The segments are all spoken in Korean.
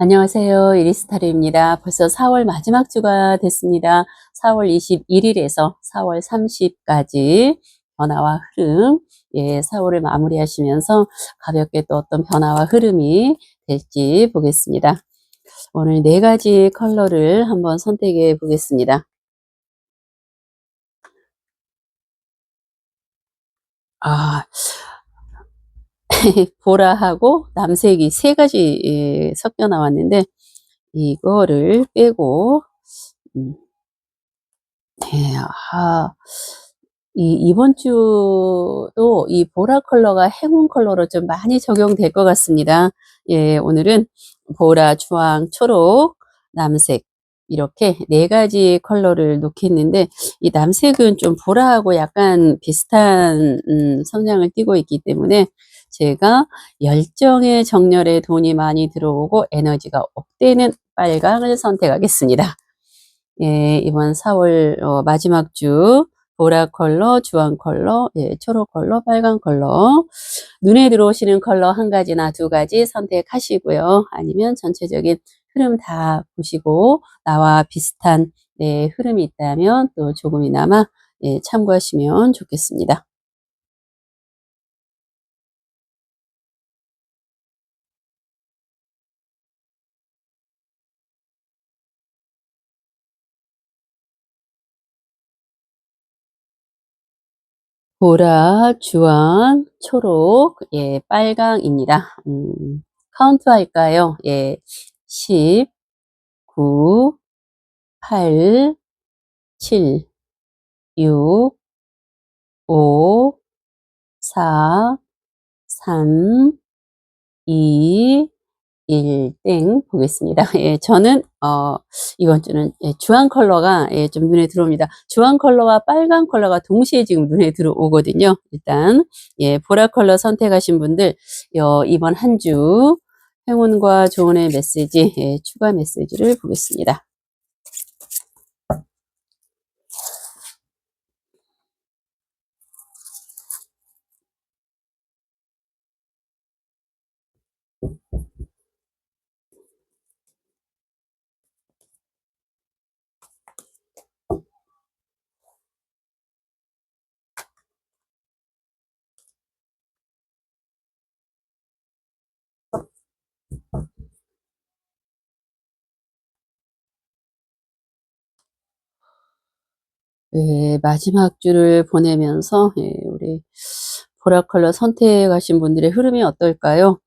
안녕하세요. 이리스타르입니다. 벌써 4월 마지막 주가 됐습니다. 4월 21일에서 4월 30까지 변화와 흐름, 예, 4월을 마무리하시면서 가볍게 또 어떤 변화와 흐름이 될지 보겠습니다. 오늘 네 가지 컬러를 한번 선택해 보겠습니다. 아, 보라하고 남색이 세 가지 예, 섞여 나왔는데 이거를 빼고 음, 네, 아, 이 이번 주도 이 보라 컬러가 행운 컬러로 좀 많이 적용될 것 같습니다. 예, 오늘은 보라, 주황, 초록, 남색 이렇게 네 가지 컬러를 놓겠는데 이 남색은 좀 보라하고 약간 비슷한 음, 성향을 띠고 있기 때문에 제가 열정의 정렬에 돈이 많이 들어오고 에너지가 업되는 빨강을 선택하겠습니다. 예, 이번 4월 어, 마지막 주 보라 컬러, 주황 컬러, 예, 초록 컬러, 빨간 컬러 눈에 들어오시는 컬러 한 가지나 두 가지 선택하시고요. 아니면 전체적인 흐름 다 보시고 나와 비슷한 네, 흐름이 있다면 또 조금이나마 예, 참고하시면 좋겠습니다. 보라, 주황, 초록, 예, 빨강입니다. 음, 카운트 할까요? 예, 10, 9, 8, 7, 6, 5, 4, 3, 2, 1땡 보겠습니다. 예, 저는 어, 이번 주는 예, 주황 컬러가 예, 좀 눈에 들어옵니다. 주황 컬러와 빨간 컬러가 동시에 지금 눈에 들어오거든요. 일단 예, 보라 컬러 선택하신 분들 어, 이번 한 주 행운과 조언의 메시지 예, 추가 메시지를 보겠습니다. 예, 마지막 주를 보내면서 예, 우리 보라 컬러 선택하신 분들의 흐름이 어떨까요?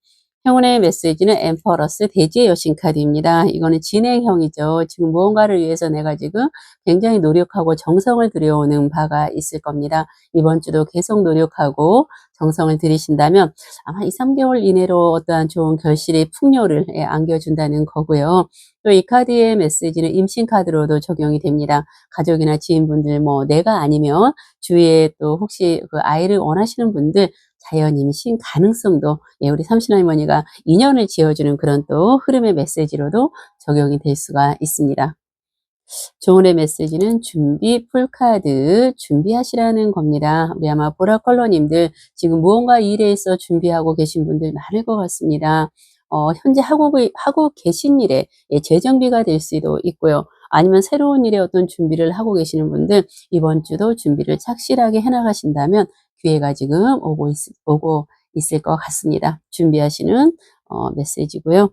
행운의 메시지는 엠퍼러스 대지의 여신 카드입니다. 이거는 진행형이죠. 지금 무언가를 위해서 내가 지금 굉장히 노력하고 정성을 들여오는 바가 있을 겁니다. 이번 주도 계속 노력하고 정성을 들이신다면 아마 2, 3개월 이내로 어떠한 좋은 결실의 풍요를 예, 안겨준다는 거고요. 또 이 카드의 메시지는 임신 카드로도 적용이 됩니다. 가족이나 지인분들 뭐 내가 아니면 주위에 또 혹시 그 아이를 원하시는 분들 자연 임신 가능성도 예, 우리 삼신 할머니가 인연을 지어주는 그런 또 흐름의 메시지로도 적용이 될 수가 있습니다. 조언의 메시지는 준비 풀카드 준비하시라는 겁니다. 우리 아마 보라 컬러님들 지금 무언가 일에 있어 준비하고 계신 분들 많을 것 같습니다. 어, 현재 하고, 하고 계신 일에 예, 재정비가 될 수도 있고요. 아니면 새로운 일에 어떤 준비를 하고 계시는 분들 이번 주도 준비를 착실하게 해나가신다면 기회가 지금 오고, 있, 오고 있을 것 같습니다. 준비하시는 어, 메시지고요.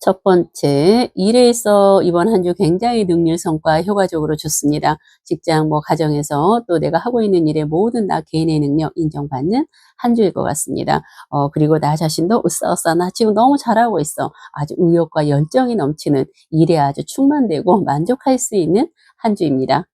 첫 번째, 일에 있어 이번 한 주 굉장히 능률 성과 효과적으로 좋습니다. 직장, 뭐 가정에서 또 내가 하고 있는 일의 모든 나 개인의 능력 인정받는 한 주일 것 같습니다. 어, 그리고 나 자신도 으싸으싸 나 지금 너무 잘하고 있어. 아주 의욕과 열정이 넘치는 일에 아주 충만되고 만족할 수 있는 한 주입니다.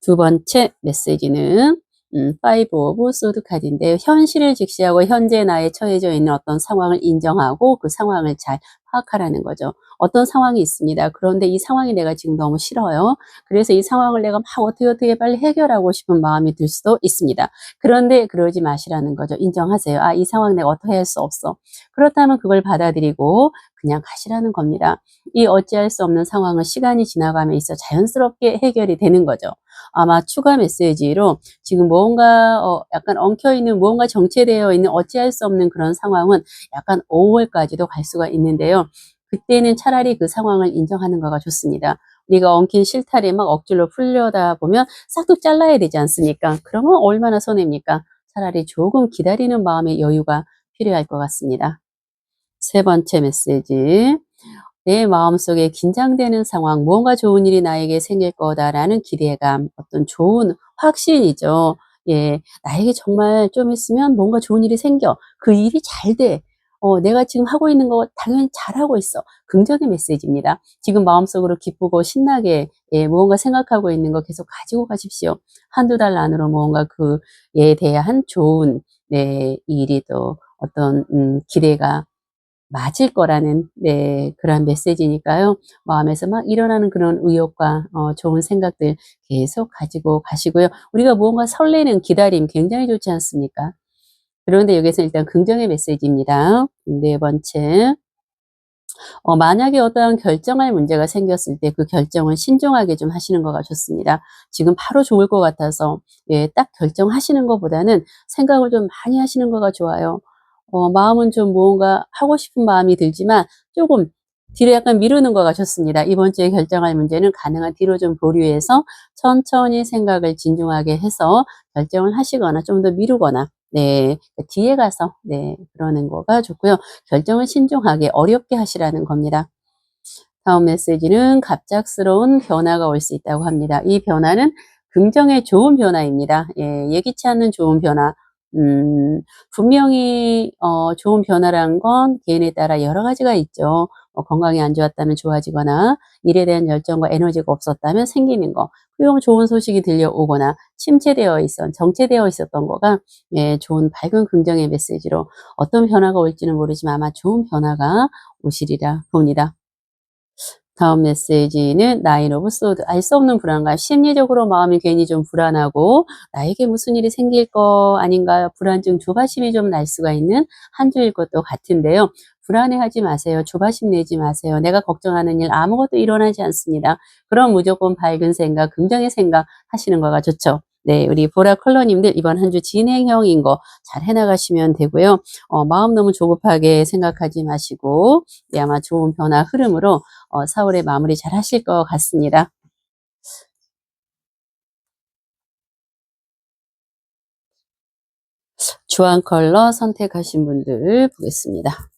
두 번째 메시지는 음, 5 오브 소드 카드인데 현실을 직시하고 현재 나에 처해져 있는 어떤 상황을 인정하고 그 상황을 잘 파악하라는 거죠. 어떤 상황이 있습니다. 그런데 이 상황이 내가 지금 너무 싫어요. 그래서 이 상황을 내가 막 어떻게 어떻게 빨리 해결하고 싶은 마음이 들 수도 있습니다. 그런데 그러지 마시라는 거죠. 인정하세요. 아, 이 상황 내가 어떻게 할 수 없어. 그렇다면 그걸 받아들이고 그냥 가시라는 겁니다. 이 어찌할 수 없는 상황은 시간이 지나가면 있어 자연스럽게 해결이 되는 거죠. 아마 추가 메시지로 지금 뭔가 어, 약간 엉켜있는 무언가 정체되어 있는 어찌할 수 없는 그런 상황은 약간 5월까지도 갈 수가 있는데요. 그때는 차라리 그 상황을 인정하는 거가 좋습니다. 우리가 엉킨 실타래 막 억지로 풀려다 보면 싹둑 잘라야 되지 않습니까? 그러면 얼마나 손해입니까? 차라리 조금 기다리는 마음의 여유가 필요할 것 같습니다. 세 번째 메시지. 내 마음속에 긴장되는 상황, 무언가 좋은 일이 나에게 생길 거다라는 기대감, 어떤 좋은 확신이죠. 예, 나에게 정말 좀 있으면 뭔가 좋은 일이 생겨. 그 일이 잘 돼. 어, 내가 지금 하고 있는 거 당연히 잘하고 있어. 긍정의 메시지입니다. 지금 마음속으로 기쁘고 신나게 예, 무언가 생각하고 있는 거 계속 가지고 가십시오. 한두 달 안으로 무언가 그에 대한 좋은 네, 일이 또 어떤 음, 기대가 맞을 거라는 네, 그런 메시지니까요. 마음에서 막 일어나는 그런 의욕과 어, 좋은 생각들 계속 가지고 가시고요. 우리가 무언가 설레는 기다림 굉장히 좋지 않습니까? 그런데 여기서 일단 긍정의 메시지입니다. 네 번째. 어, 만약에 어떠한 결정할 문제가 생겼을 때 그 결정을 신중하게 좀 하시는 거가 좋습니다. 지금 바로 좋을 것 같아서 예, 딱 결정하시는 것보다는 생각을 좀 많이 하시는 거가 좋아요. 어, 마음은 좀 무언가 하고 싶은 마음이 들지만 조금 뒤로 약간 미루는 거가 좋습니다. 이번 주에 결정할 문제는 가능한 뒤로 좀 보류해서 천천히 생각을 진중하게 해서 결정을 하시거나 좀 더 미루거나 네, 뒤에 가서 네, 그러는 거가 좋고요. 결정을 신중하게 어렵게 하시라는 겁니다. 다음 메시지는 갑작스러운 변화가 올 수 있다고 합니다. 이 변화는 긍정의 좋은 변화입니다. 예, 예기치 않는 좋은 변화. 음, 분명히 어, 좋은 변화란 건 개인에 따라 여러 가지가 있죠. 어, 건강이 안 좋았다면 좋아지거나 일에 대한 열정과 에너지가 없었다면 생기는 거. 그리고 좋은 소식이 들려오거나 침체되어 있었, 정체되어 있었던 거가 예, 좋은 밝은 긍정의 메시지로 어떤 변화가 올지는 모르지만 아마 좋은 변화가 오시리라 봅니다. 다음 메시지는 나인 오브 소드. 알 수 없는 불안감. 심리적으로 마음이 괜히 좀 불안하고 나에게 무슨 일이 생길 거 아닌가 불안증, 조바심이 좀 날 수가 있는 한 주일 것도 같은데요. 불안해하지 마세요. 조바심 내지 마세요. 내가 걱정하는 일 아무것도 일어나지 않습니다. 그럼 무조건 밝은 생각, 긍정의 생각 하시는 거가 좋죠. 네, 우리 보라 컬러님들 이번 한 주 진행형인 거 잘 해나가시면 되고요. 어, 마음 너무 조급하게 생각하지 마시고 네, 아마 좋은 변화 흐름으로 어, 4월에 마무리 잘 하실 것 같습니다. 주황 컬러 선택하신 분들 보겠습니다.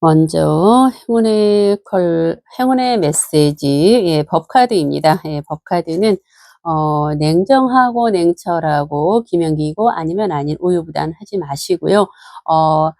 먼저 행운의 컬, 행운의 메시지, 예, 법카드입니다. 예, 법카드는 어, 냉정하고 냉철하고 기면기고 아니면 아닌 우유부단 하지 마시고요. 어,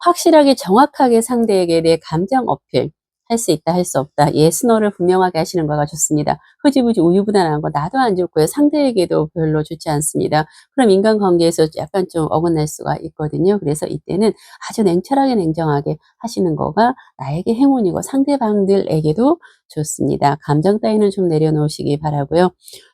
확실하게 정확하게 상대에게 내 감정 어필, 할 수 있다, 할 수 없다. 예스너를 분명하게 하시는 거가 좋습니다. 흐지부지 우유부단한 거 나도 안 좋고요. 상대에게도 별로 좋지 않습니다. 그럼 인간관계에서 약간 좀 어긋날 수가 있거든요. 그래서 이때는 아주 냉철하게 냉정하게 하시는 거가 나에게 행운이고 상대방들에게도 좋습니다. 감정 따위는 좀 내려놓으시기 바라고요.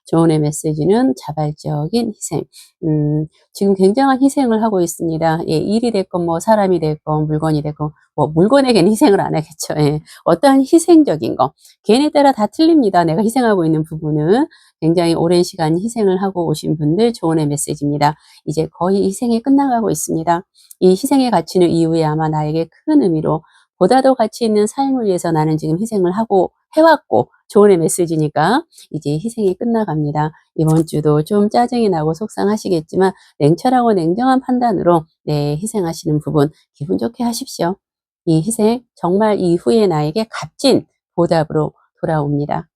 조언의 메시지는 자발적인 희생. 음, 지금 굉장한 희생을 하고 있습니다. 예, 일이 됐건 뭐 사람이 됐건 물건이 됐건 뭐 물건에게는 희생을 안 하겠죠. 예, 어떠한 희생적인 거 개인에 따라 다 틀립니다. 내가 희생하고 있는 부분은 굉장히 오랜 시간 희생을 하고 오신 분들 조언의 메시지입니다. 이제 거의 희생이 끝나가고 있습니다. 이 희생의 가치는 이후에 아마 나에게 큰 의미로 보다 더 가치 있는 삶을 위해서 나는 지금 희생을 하고 해왔고 조언의 메시지니까 이제 희생이 끝나갑니다. 이번 주도 좀 짜증이 나고 속상하시겠지만 냉철하고 냉정한 판단으로 네, 희생하시는 부분 기분 좋게 하십시오. 이 희생 정말 이후에 나에게 값진 보답으로 돌아옵니다.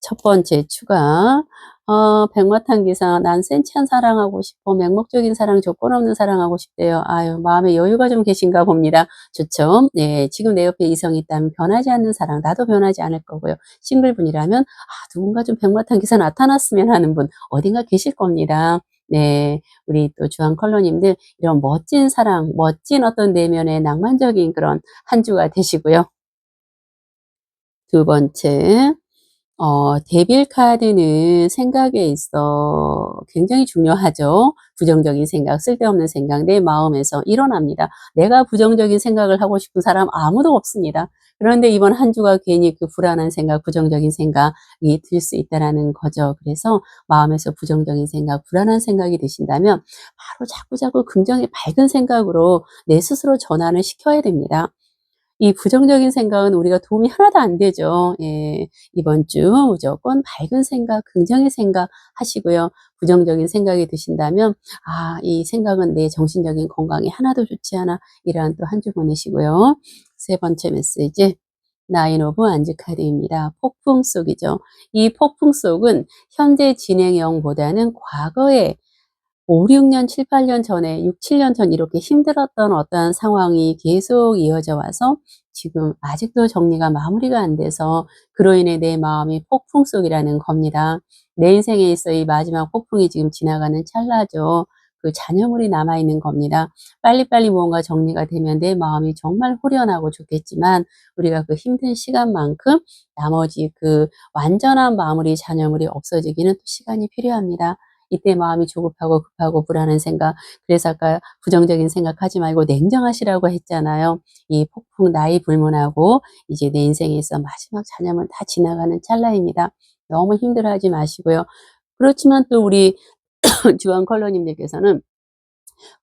첫 번째 추가 어, 백마탄 기사, 난 센치한 사랑하고 싶어. 맹목적인 사랑, 조건 없는 사랑하고 싶대요. 아유, 마음에 여유가 좀 계신가 봅니다. 좋죠? 네, 지금 내 옆에 이성이 있다면 변하지 않는 사랑, 나도 변하지 않을 거고요. 싱글분이라면, 아, 누군가 좀 백마탄 기사 나타났으면 하는 분, 어딘가 계실 겁니다. 네, 우리 또 주한 컬러님들, 이런 멋진 사랑, 멋진 어떤 내면의 낭만적인 그런 한 주가 되시고요. 두 번째, 어, 데빌 카드는 생각에 있어 굉장히 중요하죠. 부정적인 생각, 쓸데없는 생각, 내 마음에서 일어납니다. 내가 부정적인 생각을 하고 싶은 사람 아무도 없습니다. 그런데 이번 한 주가 괜히 그 불안한 생각, 부정적인 생각이 들 수 있다라는 거죠. 그래서 마음에서 부정적인 생각, 불안한 생각이 드신다면 바로 자꾸자꾸 긍정의 밝은 생각으로 내 스스로 전환을 시켜야 됩니다. 이 부정적인 생각은 우리가 도움이 하나도 안 되죠. 예, 이번 주 무조건 밝은 생각, 긍정의 생각 하시고요. 부정적인 생각이 드신다면, 아, 이 생각은 내 정신적인 건강에 하나도 좋지 않아. 이러한 또 한 주 보내시고요. 세 번째 메시지. 나인 오브 안즈 카드입니다. 폭풍 속이죠. 이 폭풍 속은 현재 진행형보다는 과거에 5, 6년, 7, 8년 전에 6, 7년 전 이렇게 힘들었던 어떠한 상황이 계속 이어져 와서 지금 아직도 정리가 마무리가 안 돼서 그로 인해 내 마음이 폭풍 속이라는 겁니다. 내 인생에 있어 이 마지막 폭풍이 지금 지나가는 찰나죠. 그 잔여물이 남아있는 겁니다. 빨리빨리 무언가 정리가 되면 내 마음이 정말 후련하고 좋겠지만 우리가 그 힘든 시간만큼 나머지 그 완전한 마무리 잔여물이 없어지기는 또 시간이 필요합니다. 이때 마음이 조급하고 급하고 불안한 생각. 그래서 아까 부정적인 생각하지 말고 냉정하시라고 했잖아요. 이 폭풍 나이 불문하고 이제 내 인생에서 마지막 잔염은 다 지나가는 찰나입니다. 너무 힘들어하지 마시고요. 그렇지만 또 우리 주한 컬러님들께서는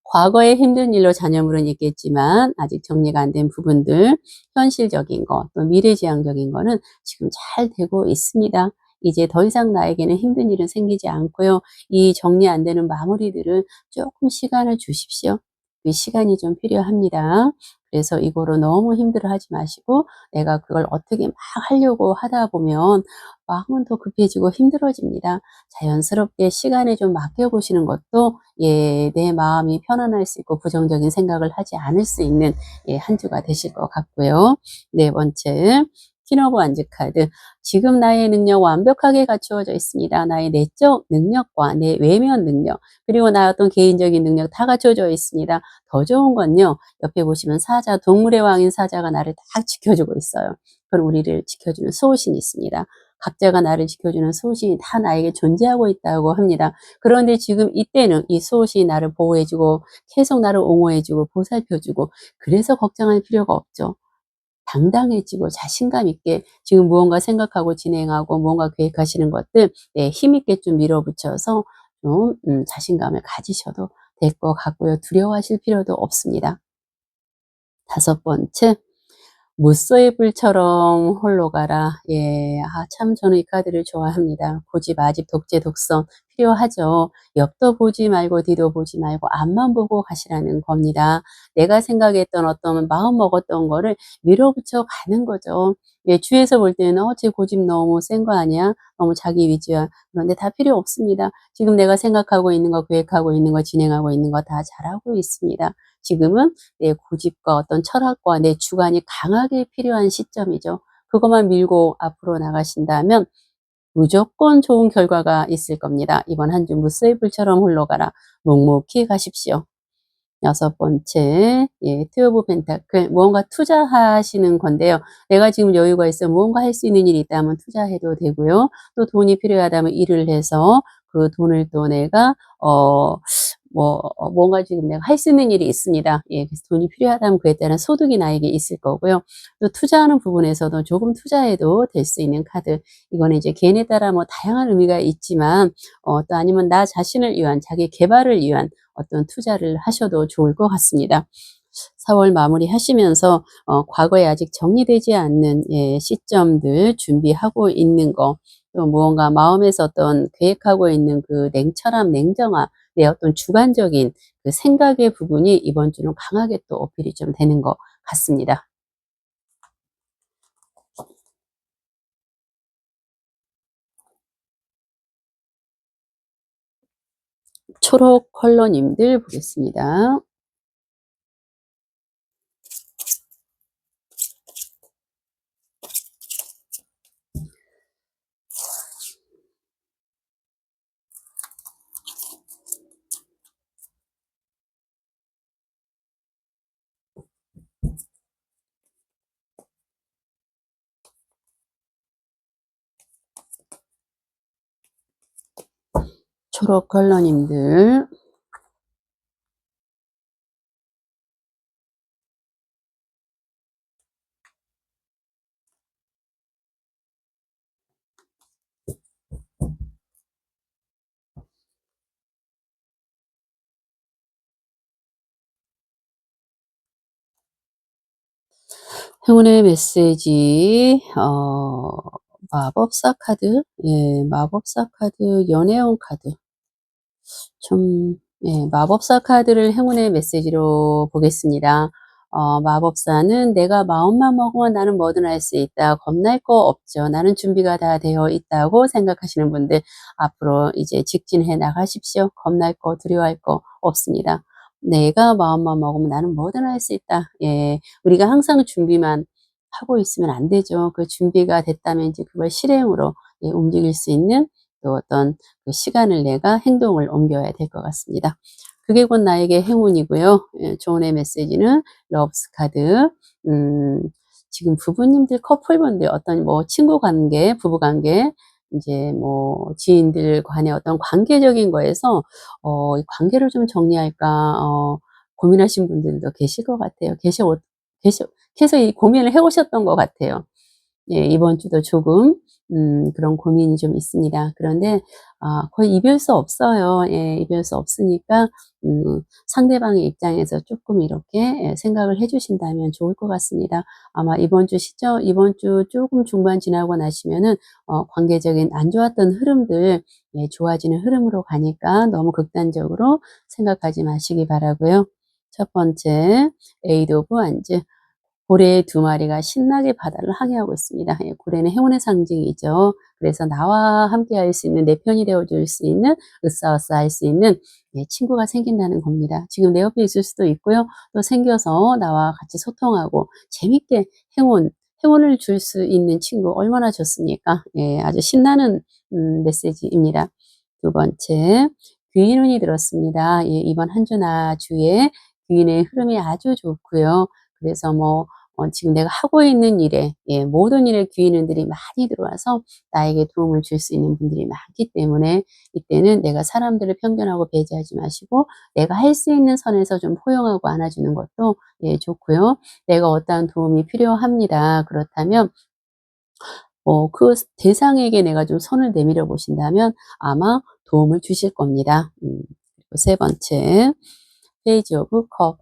과거의 힘든 일로 잔여물은 있겠지만 아직 정리가 안 된 부분들, 현실적인 것, 또 미래지향적인 거는 지금 잘 되고 있습니다. 이제 더 이상 나에게는 힘든 일은 생기지 않고요. 이 정리 안 되는 마무리들은 조금 시간을 주십시오. 그 시간이 좀 필요합니다. 그래서 이거로 너무 힘들어 하지 마시고 내가 그걸 어떻게 막 하려고 하다 보면 마음은 더 급해지고 힘들어집니다. 자연스럽게 시간에 좀 맡겨보시는 것도 예, 내 마음이 편안할 수 있고 부정적인 생각을 하지 않을 수 있는 예, 한 주가 되실 것 같고요. 네 번째, 키노브 안즈 카드. 지금 나의 능력 완벽하게 갖추어져 있습니다. 나의 내적 능력과 내 외면 능력, 그리고 나 어떤 개인적인 능력 다 갖춰져 있습니다. 더 좋은 건요, 옆에 보시면 사자, 동물의 왕인 사자가 나를 딱 지켜주고 있어요. 그럼 우리를 지켜주는 수호신이 있습니다. 각자가 나를 지켜주는 수호신이 다 나에게 존재하고 있다고 합니다. 그런데 지금 이때는 이 수호신이 나를 보호해주고 계속 나를 옹호해주고 보살펴주고 그래서 걱정할 필요가 없죠. 당당해지고 자신감 있게 지금 무언가 생각하고 진행하고 무언가 계획하시는 것들 네, 힘있게 좀 밀어붙여서 좀 음, 자신감을 가지셔도 될 것 같고요. 두려워하실 필요도 없습니다. 다섯 번째, 무쏘의 불처럼 홀로 가라. 예, 아, 참 저는 이 카드를 좋아합니다. 고집, 아집, 독재, 독선 필요하죠. 옆도 보지 말고 뒤도 보지 말고 앞만 보고 가시라는 겁니다. 내가 생각했던 어떤 마음 먹었던 거를 밀어붙여 가는 거죠. 예, 주위에서 볼 때는 어, 제 고집 너무 센 거 아니야? 너무 자기 위주야. 그런데 다 필요 없습니다. 지금 내가 생각하고 있는 거, 계획하고 있는 거, 진행하고 있는 거 다 잘하고 있습니다. 지금은 내 고집과 어떤 철학과 내 주관이 강하게 필요한 시점이죠. 그것만 밀고 앞으로 나가신다면 무조건 좋은 결과가 있을 겁니다. 이번 한 주 무쇠 불처럼 흘러가라. 묵묵히 가십시오. 여섯 번째, 예, 트여브 펜타클, 무언가 투자하시는 건데요. 내가 지금 여유가 있어 무언가 할 수 있는 일이 있다면 투자해도 되고요. 또 돈이 필요하다면 일을 해서 그 돈을 또 내가, 어, 뭐 어, 뭔가 지금 내가 할 수 있는 일이 있습니다. 예, 그래서 돈이 필요하다면 그에 따른 소득이 나에게 있을 거고요. 또 투자하는 부분에서도 조금 투자해도 될 수 있는 카드. 이거는 이제 개인에 따라 뭐 다양한 의미가 있지만 어, 또 아니면 나 자신을 위한 자기 개발을 위한 어떤 투자를 하셔도 좋을 것 같습니다. 4월 마무리 하시면서 어, 과거에 아직 정리되지 않는 예, 시점들 준비하고 있는 거, 또 무언가 마음에서 어떤 계획하고 있는 그 냉철함, 냉정함, 내 어떤 주관적인 그 생각의 부분이 이번 주는 강하게 또 어필이 좀 되는 것 같습니다. 초록 컬러님들 보겠습니다. 초록 컬러님들. 행운의 메시지 어, 마법사 카드? 예, 마법사 카드 연애운 카드 좀 예, 마법사 카드를 행운의 메시지로 보겠습니다. 어, 마법사는 내가 마음만 먹으면 나는 뭐든 할 수 있다. 겁날 거 없죠. 나는 준비가 다 되어 있다고 생각하시는 분들 앞으로 이제 직진해 나가십시오. 겁날 거 두려워할 거 없습니다. 내가 마음만 먹으면 나는 뭐든 할 수 있다. 예, 우리가 항상 준비만 하고 있으면 안 되죠. 그 준비가 됐다면 이제 그걸 실행으로 예, 움직일 수 있는 또 어떤 그 시간을 내가 행동을 옮겨야 될 것 같습니다. 그게 곧 나에게 행운이고요. 예, 조언의 메시지는 러브스 카드. 음, 지금 부부님들, 커플분들 어떤 뭐 친구 관계, 부부 관계, 이제 뭐 지인들 간의 어떤 관계적인 거에서 어, 이 관계를 좀 정리할까 어, 고민하신 분들도 계실 것 같아요. 계셔 계셔 계속 이 고민을 해오셨던 것 같아요. 예, 이번 주도 조금 음, 그런 고민이 좀 있습니다. 그런데 아, 거의 이별 수 없어요. 예, 이별 수 없으니까 음, 상대방의 입장에서 조금 이렇게 예, 생각을 해주신다면 좋을 것 같습니다. 아마 이번 주 시점, 이번 주 조금 중반 지나고 나시면은 어, 관계적인 안 좋았던 흐름들 예, 좋아지는 흐름으로 가니까 너무 극단적으로 생각하지 마시기 바라고요. 첫 번째, 에이드 오브 안즈. 고래 두 마리가 신나게 바다를 항해하고 있습니다. 예, 고래는 행운의 상징이죠. 그래서 나와 함께 할 수 있는 내 편이 되어줄 수 있는 으싸으싸 할수 있는 예, 친구가 생긴다는 겁니다. 지금 내 옆에 있을 수도 있고요. 또 생겨서 나와 같이 소통하고 재밌게 행운, 행운을 줄 수 있는 친구 얼마나 좋습니까? 예, 아주 신나는 음, 메시지입니다. 두 번째, 귀인운이 들었습니다. 예, 이번 한 주나 주에 귀인의 흐름이 아주 좋고요. 그래서 뭐 어, 지금 내가 하고 있는 일에 예, 모든 일에 귀인들이 많이 들어와서 나에게 도움을 줄 수 있는 분들이 많기 때문에 이때는 내가 사람들을 편견하고 배제하지 마시고 내가 할 수 있는 선에서 좀 포용하고 안아주는 것도 예, 좋고요. 내가 어떠한 도움이 필요합니다. 그렇다면 어, 그 대상에게 내가 좀 손을 내밀어 보신다면 아마 도움을 주실 겁니다. 음, 그리고 세 번째, 페이지 오브 컵.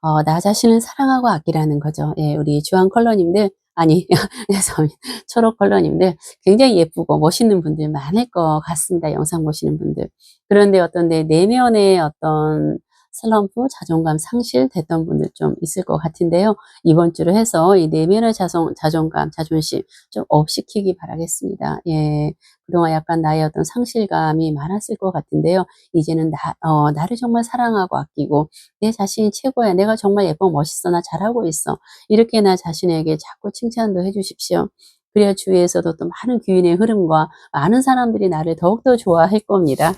어, 나 자신을 사랑하고 아끼라는 거죠. 예, 우리 주한 컬러님들, 아니, 죄송합니다. 초록 컬러님들 굉장히 예쁘고 멋있는 분들 많을 것 같습니다. 영상 보시는 분들. 그런데 어떤 내 내면의 어떤 슬럼프, 자존감 상실 됐던 분들 좀 있을 것 같은데요. 이번 주로 해서 이 내면의 자존, 자존감, 자존심 좀 업시키기 바라겠습니다. 예. 그동안 약간 나의 어떤 상실감이 많았을 것 같은데요. 이제는 나, 어, 나를 정말 사랑하고 아끼고 내 자신이 최고야. 내가 정말 예뻐, 멋있어. 나 잘하고 있어. 이렇게 나 자신에게 자꾸 칭찬도 해주십시오. 그래야 주위에서도 또 많은 귀인의 흐름과 많은 사람들이 나를 더욱더 좋아할 겁니다.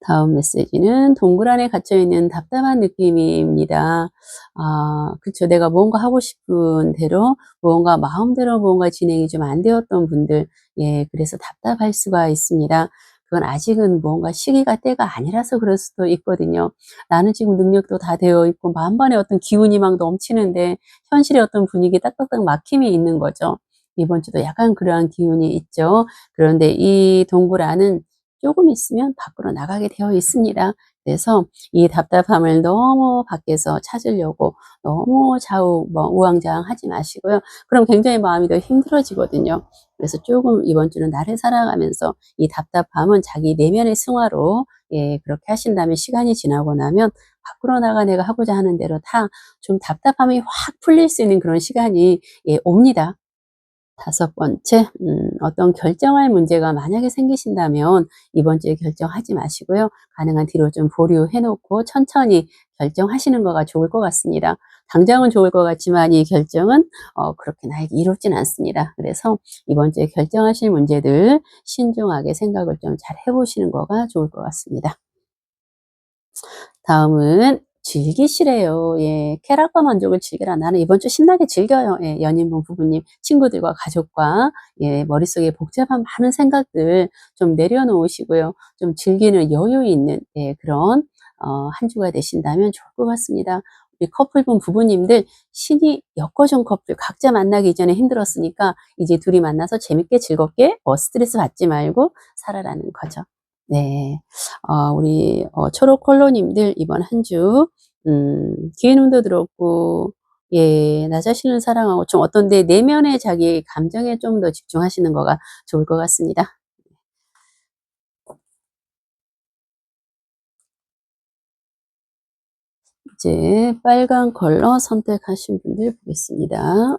다음 메시지는 동굴 안에 갇혀있는 답답한 느낌입니다. 아, 그쵸. 내가 뭔가 하고 싶은 대로, 뭔가 마음대로 뭔가 진행이 좀 안 되었던 분들, 예, 그래서 답답할 수가 있습니다. 그건 아직은 뭔가 시기가 때가 아니라서 그럴 수도 있거든요. 나는 지금 능력도 다 되어 있고, 만반의 어떤 기운이 막 넘치는데, 현실의 어떤 분위기 딱딱딱 막힘이 있는 거죠. 이번 주도 약간 그러한 기운이 있죠. 그런데 이 동굴 안은 조금 있으면 밖으로 나가게 되어 있습니다. 그래서 이 답답함을 너무 밖에서 찾으려고 너무 좌우 뭐 우왕좌왕하지 마시고요. 그럼 굉장히 마음이 더 힘들어지거든요. 그래서 조금 이번 주는 나를 살아가면서 이 답답함은 자기 내면의 승화로 예, 그렇게 하신다면 시간이 지나고 나면 밖으로 나가 내가 하고자 하는 대로 다 좀 답답함이 확 풀릴 수 있는 그런 시간이 예, 옵니다. 다섯 번째, 음, 어떤 결정할 문제가 만약에 생기신다면 이번 주에 결정하지 마시고요. 가능한 뒤로 좀 보류해 놓고 천천히 결정하시는 거가 좋을 것 같습니다. 당장은 좋을 것 같지만 이 결정은 어, 그렇게 나에게 이롭진 않습니다. 그래서 이번 주에 결정하실 문제들 신중하게 생각을 좀 잘 해보시는 거가 좋을 것 같습니다. 다음은 즐기시래요. 예, 쾌락과 만족을 즐기라. 나는 이번 주 신나게 즐겨요. 예, 연인분, 부부님, 친구들과 가족과 예, 머릿속에 복잡한 많은 생각들 좀 내려놓으시고요. 좀 즐기는 여유 있는 예, 그런 어, 한 주가 되신다면 좋을 것 같습니다. 우리 커플분 부부님들 신이 엮어준 커플 각자 만나기 전에 힘들었으니까 이제 둘이 만나서 재밌게 즐겁게 어, 스트레스 받지 말고 살아라는 거죠. 네, 어, 우리 어, 초록 컬러님들 이번 한 주 음, 기회눈도 들었고 예, 나 자신을 사랑하고 좀 어떤데 내면의 자기 감정에 좀 더 집중하시는 거가 좋을 것 같습니다. 이제 빨간 컬러 선택하신 분들 보겠습니다.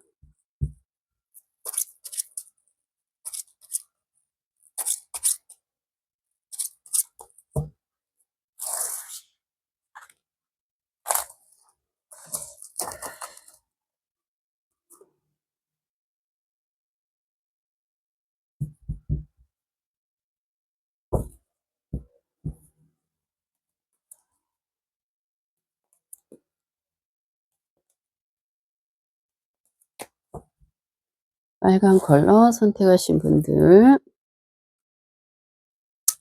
빨간 컬러 선택하신 분들.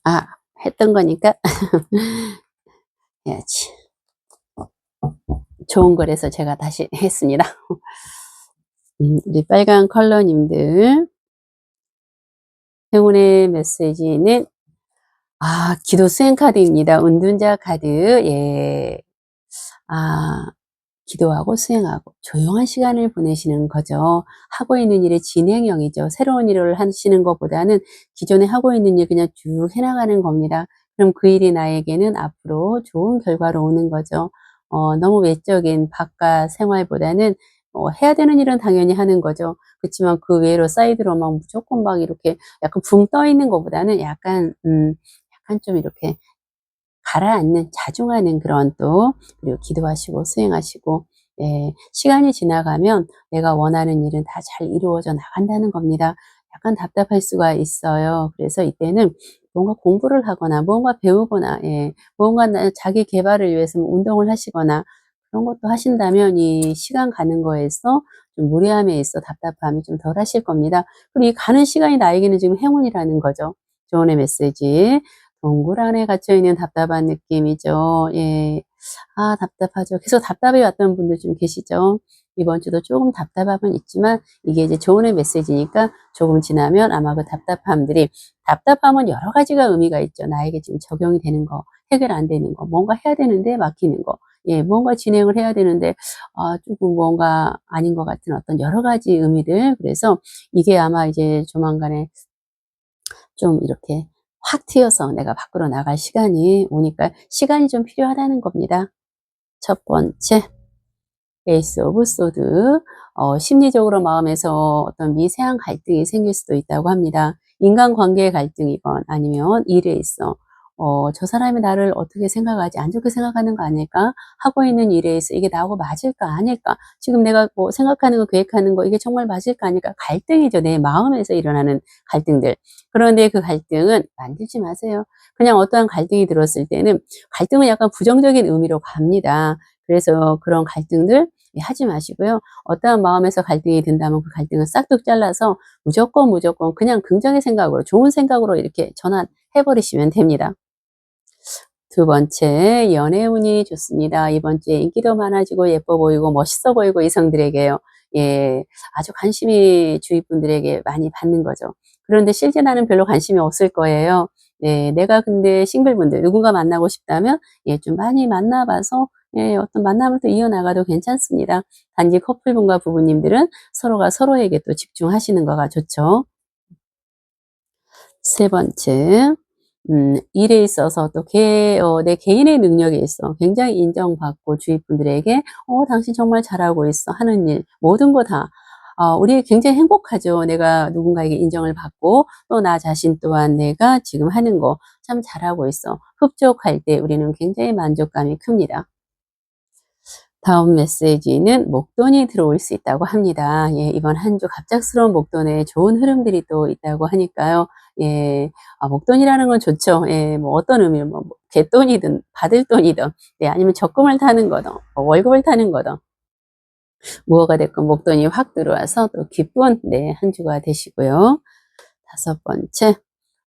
아 했던 거니까 해야지. 좋은 거라서 제가 다시 했습니다. 음, 우리 빨간 컬러님들. 행운의 메시지는 아 기도 수행 카드입니다. 운둔자 카드. 예. 아 기도하고 수행하고 조용한 시간을 보내시는 거죠. 하고 있는 일의 진행형이죠. 새로운 일을 하시는 것보다는 기존에 하고 있는 일 그냥 쭉 해나가는 겁니다. 그럼 그 일이 나에게는 앞으로 좋은 결과로 오는 거죠. 어, 너무 외적인 바깥 생활보다는 어, 해야 되는 일은 당연히 하는 거죠. 그렇지만 그 외로 사이드로 막 무조건 막 이렇게 약간 붕 떠 있는 것보다는 약간 음, 약간 좀 이렇게 가라앉는 자중하는 그런 또 그리고 기도하시고 수행하시고 예, 시간이 지나가면 내가 원하는 일은 다 잘 이루어져 나간다는 겁니다. 약간 답답할 수가 있어요. 그래서 이때는 뭔가 공부를 하거나 뭔가 배우거나 예, 뭔가 자기 개발을 위해서 뭐 운동을 하시거나 그런 것도 하신다면 이 시간 가는 거에서 좀 무례함에 있어 답답함이 좀 덜 하실 겁니다. 그리고 이 가는 시간이 나에게는 지금 행운이라는 거죠. 조언의 메시지. 동굴 안에 갇혀있는 답답한 느낌이죠. 예. 아, 답답하죠. 계속 답답해 왔던 분들 좀 계시죠. 이번 주도 조금 답답함은 있지만 이게 이제 조언의 메시지니까 조금 지나면 아마 그 답답함들이 답답함은 여러 가지가 의미가 있죠. 나에게 지금 적용이 되는 거, 해결 안 되는 거, 뭔가 해야 되는데 막히는 거, 예, 뭔가 진행을 해야 되는데 아, 조금 뭔가 아닌 것 같은 어떤 여러 가지 의미들. 그래서 이게 아마 이제 조만간에 좀 이렇게 확 튀어서 내가 밖으로 나갈 시간이 오니까 시간이 좀 필요하다는 겁니다. 첫 번째, 베이스 오브 소드. 어, 심리적으로 마음에서 어떤 미세한 갈등이 생길 수도 있다고 합니다. 인간관계의 갈등이건 아니면 일에 있어 어, 저 사람이 나를 어떻게 생각하지? 안 좋게 생각하는 거 아닐까? 하고 있는 일에 있어 이게 나하고 맞을까? 아닐까? 지금 내가 뭐 생각하는 거, 계획하는 거, 이게 정말 맞을까? 아닐까? 갈등이죠. 내 마음에서 일어나는 갈등들. 그런데 그 갈등은 만들지 마세요. 그냥 어떠한 갈등이 들었을 때는 갈등은 약간 부정적인 의미로 갑니다. 그래서 그런 갈등들 하지 마시고요. 어떠한 마음에서 갈등이 든다면 그 갈등을 싹둑 잘라서 무조건 무조건 그냥 긍정의 생각으로 좋은 생각으로 이렇게 전환해버리시면 됩니다. 두 번째, 연애 운이 좋습니다. 이번 주에 인기도 많아지고 예뻐 보이고 멋있어 보이고 이성들에게요. 예, 아주 관심이 주위 분들에게 많이 받는 거죠. 그런데 실제 나는 별로 관심이 없을 거예요. 예, 내가 근데 싱글분들 누군가 만나고 싶다면 예, 좀 많이 만나봐서 예, 어떤 만남을 또 이어나가도 괜찮습니다. 단지 커플분과 부부님들은 서로가 서로에게 또 집중하시는 거가 좋죠. 세 번째, 음, 일에 있어서 또 개, 어, 내 개인의 능력에 있어 굉장히 인정받고 주위 분들에게 어, 당신 정말 잘하고 있어 하는 일 모든 거 다 어, 우리 굉장히 행복하죠. 내가 누군가에게 인정을 받고 또 나 자신 또한 내가 지금 하는 거 참 잘하고 있어. 흡족할 때 우리는 굉장히 만족감이 큽니다. 다음 메시지는 목돈이 들어올 수 있다고 합니다. 예, 이번 한 주 갑작스러운 목돈에 좋은 흐름들이 또 있다고 하니까요. 예, 아, 목돈이라는 건 좋죠. 예, 뭐 어떤 의미로 뭐 개돈이든 받을 돈이든, 네, 아니면 적금을 타는 거든, 뭐 월급을 타는 거든, 무엇가 됐건 목돈이 확 들어와서 또 기쁜 네, 한 주가 되시고요. 다섯 번째,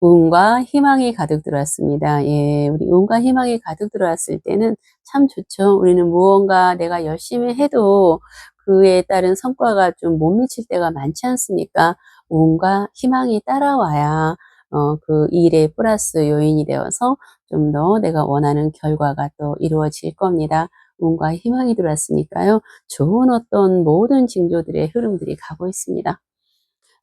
운과 희망이 가득 들어왔습니다. 예, 우리 운과 희망이 가득 들어왔을 때는 참 좋죠. 우리는 무언가 내가 열심히 해도 그에 따른 성과가 좀 못 미칠 때가 많지 않습니까? 운과 희망이 따라와야 어, 그 일의 플러스 요인이 되어서 좀 더 내가 원하는 결과가 또 이루어질 겁니다. 운과 희망이 들어왔으니까요. 좋은 어떤 모든 징조들의 흐름들이 가고 있습니다.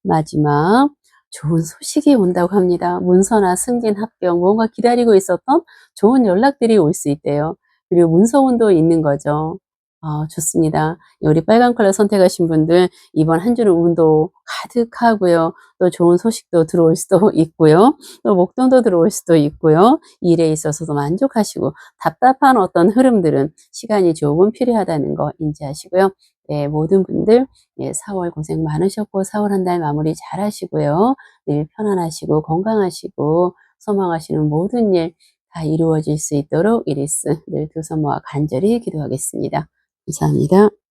마지막 좋은 소식이 온다고 합니다. 문서나 승진, 합격, 뭔가 기다리고 있었던 좋은 연락들이 올 수 있대요. 그리고 문서운도 있는 거죠. 아, 좋습니다. 우리 빨간 컬러 선택하신 분들 이번 한 주는 운도 가득하고요. 또 좋은 소식도 들어올 수도 있고요. 또 목돈도 들어올 수도 있고요. 일에 있어서도 만족하시고 답답한 어떤 흐름들은 시간이 조금 필요하다는 거 인지하시고요. 네, 모든 분들 예, 4월 고생 많으셨고 4월 한 달 마무리 잘 하시고요. 늘 편안하시고 건강하시고 소망하시는 모든 일 다 이루어질 수 있도록 이리스 늘 두 손 모아 간절히 기도하겠습니다. 감사합니다.